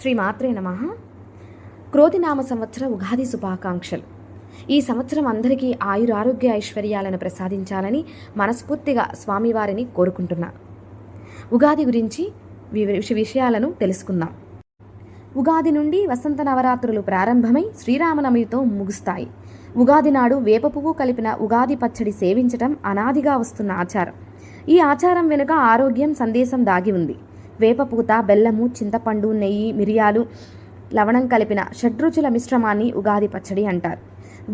శ్రీ మాత్రే నమ. క్రోధినామ సంవత్సర ఉగాది శుభాకాంక్షలు. ఈ సంవత్సరం అందరికీ ఆయురారోగ్య ఐశ్వర్యాలను ప్రసాదించాలని మనస్ఫూర్తిగా స్వామివారిని కోరుకుంటున్నాను ఉగాది గురించి విషయాలను తెలుసుకుందాం. ఉగాది నుండి వసంత నవరాత్రులు ప్రారంభమై శ్రీరామనవమితో ముగుస్తాయి. ఉగాది నాడు వేప పువ్వు కలిపిన ఉగాది పచ్చడి సేవించటం అనాదిగా వస్తున్న ఆచారం. ఈ ఆచారం వెనుక ఆరోగ్యం సందేశం దాగి ఉంది. వేపపూత బెల్లము చింతపండు నెయ్యి మిరియాలు లవణం కలిపిన షడ్రుచుల మిశ్రమాన్ని ఉగాది పచ్చడి అంటారు.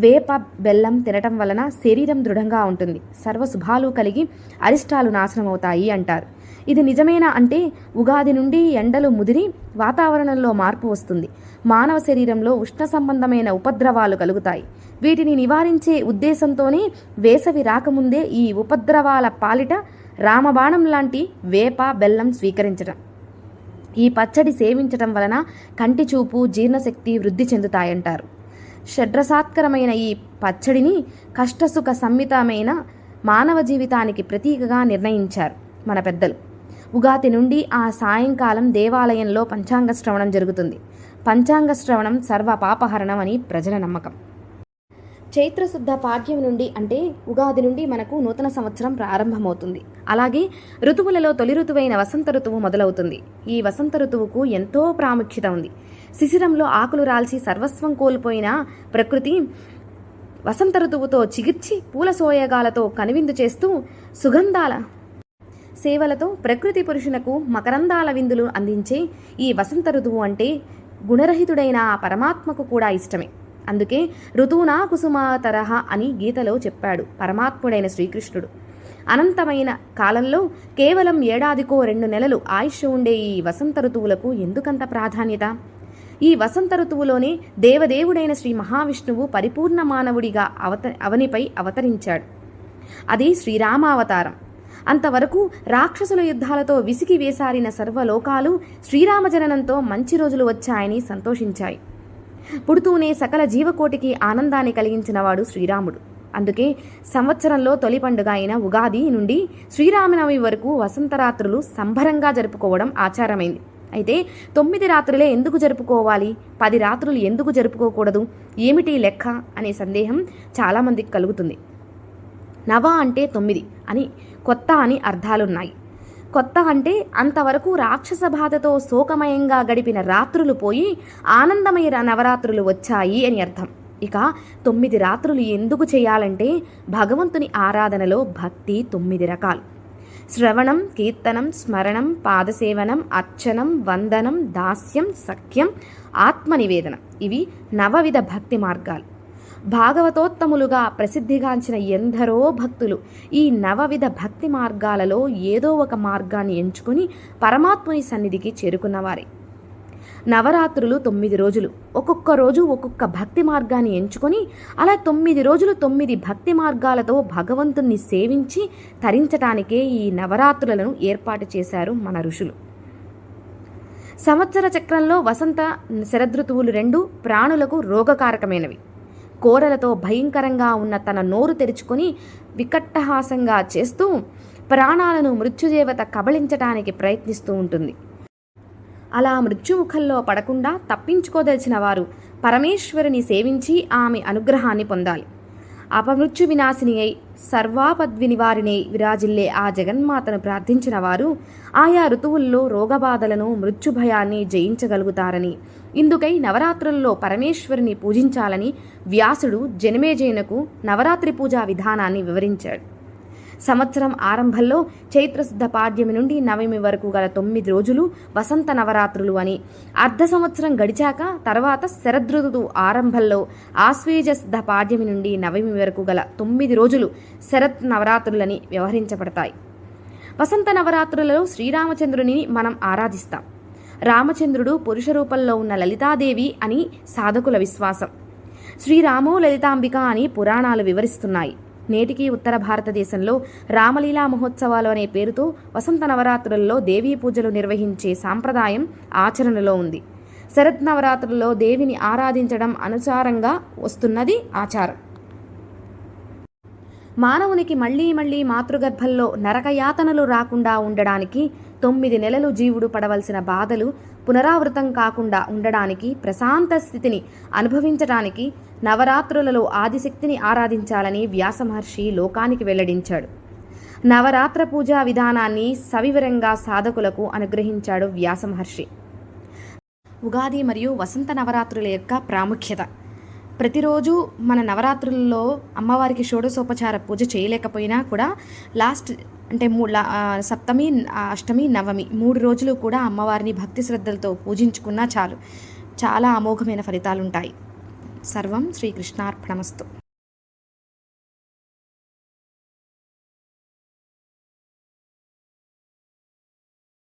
వేప బెల్లం తినటం వలన శరీరం దృఢంగా ఉంటుంది. సర్వ శుభాలు కలిగి అరిష్టాలు నాశనమవుతాయి అంటారు. ఇది నిజమేనా అంటే ఉగాది నుండి ఎండలు ముదిరి వాతావరణంలో మార్పు వస్తుంది. మానవ శరీరంలో ఉష్ణ సంబంధమైన ఉపద్రవాలు కలుగుతాయి. వీటిని నివారించే ఉద్దేశంతోనే వేసవి రాకముందే ఈ ఉపద్రవాల పాలిట రామబాణం లాంటి వేప బెల్లం స్వీకరించడం ఈ పచ్చడి సేవించటం వలన కంటి చూపు జీర్ణశక్తి వృద్ధి చెందుతాయంటారు. షడ్రసాత్కరమైన ఈ పచ్చడిని కష్టసుఖ సమ్మితమైన మానవ జీవితానికి ప్రతీకగా నిర్ణయించారు మన పెద్దలు. ఉగాది నుండి ఆ సాయంకాలం దేవాలయంలో పంచాంగ శ్రవణం జరుగుతుంది. పంచాంగ శ్రవణం సర్వ పాపహరణం అని ప్రజల నమ్మకం. చైత్రశుద్ధ పాఠ్యం నుండి అంటే ఉగాది నుండి మనకు నూతన సంవత్సరం ప్రారంభమవుతుంది. అలాగే ఋతువులలో తొలి ఋతువైన వసంత ఋతువు మొదలవుతుంది. ఈ వసంత ఋతువుకు ఎంతో ప్రాముఖ్యత ఉంది. శిశిరంలో ఆకులు రాల్చి సర్వస్వం కోల్పోయిన ప్రకృతి వసంత ఋతువుతో చిగిర్చి పూల సోయగాలతో కనువిందు చేస్తూ సుగంధాల సేవలతో ప్రకృతి పురుషునకు మకరందాల విందులు అందించే ఈ వసంత ఋతువు అంటే గుణరహితుడైన ఆ పరమాత్మకు కూడా ఇష్టమే. అందుకే ఋతువునా కుసుమ తరహ అని గీతలో చెప్పాడు పరమాత్ముడైన శ్రీకృష్ణుడు. అనంతమైన కాలంలో కేవలం ఏడాదికో రెండు నెలలు ఆయుష్ ఉండే ఈ వసంత ఋతువులకు ఎందుకంత ప్రాధాన్యత? ఈ వసంత ఋతువులోనే దేవదేవుడైన శ్రీ మహావిష్ణువు పరిపూర్ణ మానవుడిగా అవత అవనిపై అవతరించాడు. అది శ్రీరామావతారం. అంతవరకు రాక్షసుల యుద్ధాలతో విసిగి వేసారిన సర్వలోకాలు శ్రీరామజననంతో మంచి రోజులు వచ్చాయని సంతోషించాయి. పుడుతూనే సకల జీవకోటికి ఆనందాన్ని కలిగించినవాడు శ్రీరాముడు. అందుకే సంవత్సరంలో తొలి పండుగ అయిన ఉగాది నుండి శ్రీరామనవమి వరకు వసంతరాత్రులు సంభరంగా జరుపుకోవడం ఆచారమైంది. అయితే తొమ్మిది రాత్రులే ఎందుకు జరుపుకోవాలి? పది రాత్రులు ఎందుకు జరుపుకోకూడదు? ఏమిటి లెక్క? అనే సందేహం చాలామందికి కలుగుతుంది. నవ అంటే తొమ్మిది అని కొత్త అని అర్థాలున్నాయి. కొత్త అంటే అంతవరకు రాక్షస బాధతో శోకమయంగా గడిపిన రాత్రులు పోయి ఆనందమయ నవరాత్రులు వచ్చాయి అని అర్థం. ఇక తొమ్మిది రాత్రులు ఎందుకు చేయాలంటే భగవంతుని ఆరాధనలో భక్తి తొమ్మిది రకాలు. శ్రవణం కీర్తనం స్మరణం పాదసేవనం అర్చనం వందనం దాస్యం సఖ్యం ఆత్మనివేదనం. ఇవి నవవిధ భక్తి మార్గాలు. భాగవతోత్తములుగా ప్రసిద్ధిగాంచిన ఎందరో భక్తులు ఈ నవవిధ భక్తి మార్గాలలో ఏదో ఒక మార్గాన్ని ఎంచుకుని పరమాత్ముని సన్నిధికి చేరుకున్నవారే. నవరాత్రులు తొమ్మిది రోజులు. ఒక్కొక్క రోజు ఒక్కొక్క భక్తి మార్గాన్ని ఎంచుకొని అలా తొమ్మిది రోజులు తొమ్మిది భక్తి మార్గాలతో భగవంతుణ్ణి సేవించి తరించటానికే ఈ నవరాత్రులను ఏర్పాటు చేశారు మన ఋషులు. సంవత్సర చక్రంలో వసంత శరదృతువులు రెండు ప్రాణులకు రోగకారకమైనవి. కోరలతో భయంకరంగా ఉన్న తన నోరు తెరుచుకొని వికట్టహాసంగా చేస్తూ ప్రాణాలను మృత్యుదేవత కబళించటానికి ప్రయత్నిస్తూ ఉంటుంది. అలా మృత్యుముఖంలో పడకుండా తప్పించుకోదలిచిన వారు పరమేశ్వరుని సేవించి ఆమె అనుగ్రహాన్ని పొందాలి. అపమృత్యు వినాశిని అయి సర్వాపద్వినివారిణై విరాజిల్లే ఆ జగన్మాతను ప్రార్థించిన వారు ఆయా ఋతువుల్లో రోగబాధలను మృత్యుభయాన్ని జయించగలుగుతారని. ఇందుకై నవరాత్రుల్లో పరమేశ్వరిని పూజించాలని వ్యాసుడు జనమేజయునకు నవరాత్రి పూజా విధానాన్ని వివరించాడు. సంవత్సరం ఆరంభంలో చైత్రశుద్ధ పాడ్యమి నుండి నవమి వరకు గల తొమ్మిది రోజులు వసంత నవరాత్రులు అని. అర్ధ సంవత్సరం గడిచాక తర్వాత శరదృతువు ఆరంభంలో ఆశ్వేజ శుద్ధ పాడ్యమి నుండి నవమి వరకు గల తొమ్మిది రోజులు శరత్ నవరాత్రులని వ్యవహరించబడతాయి. వసంత నవరాత్రులలో శ్రీరామచంద్రుని మనం ఆరాధిస్తాం. రామచంద్రుడు పురుష రూపంలో ఉన్న లలితాదేవి అని సాధకుల విశ్వాసం. శ్రీరామో లలితాంబిక అని పురాణాలు వివరిస్తున్నాయి. నేటికి ఉత్తర భారతదేశంలో రామలీలా మహోత్సవాలు అనే పేరుతో వసంత నవరాత్రుల్లో దేవీ పూజలు నిర్వహించే సాంప్రదాయం ఆచరణలో ఉంది. శరత్ నవరాత్రులలో దేవిని ఆరాధించడం అనుసారంగా వస్తున్నది ఆచారం. మానవునికి మళ్ళీ మళ్ళీ మాతృగర్భంలో నరకయాతనలు రాకుండా ఉండడానికి తొమ్మిది నెలలు జీవుడు పడవలసిన బాధలు పునరావృతం కాకుండా ఉండడానికి ప్రశాంత స్థితిని అనుభవించడానికి నవరాత్రులలో ఆదిశక్తిని ఆరాధించాలని వ్యాస మహర్షి లోకానికి వెల్లడించాడు. నవరాత్ర పూజా విధానాన్ని సవివరంగా సాధకులకు అనుగ్రహించాడు వ్యాస మహర్షి. ఉగాది మరియు వసంత నవరాత్రుల యొక్క ప్రాముఖ్యత. ప్రతిరోజు మన నవరాత్రుల్లో అమ్మవారికి షోడశోపచార పూజ చేయలేకపోయినా కూడా లాస్ట్ అంటే మూ సప్తమి అష్టమి నవమి మూడు రోజులు కూడా అమ్మవారిని భక్తి శ్రద్ధలతో పూజించుకున్నా చాలు. చాలా అమోఘమైన ఫలితాలుంటాయి. సర్వం శ్రీకృష్ణార్పణమస్తు.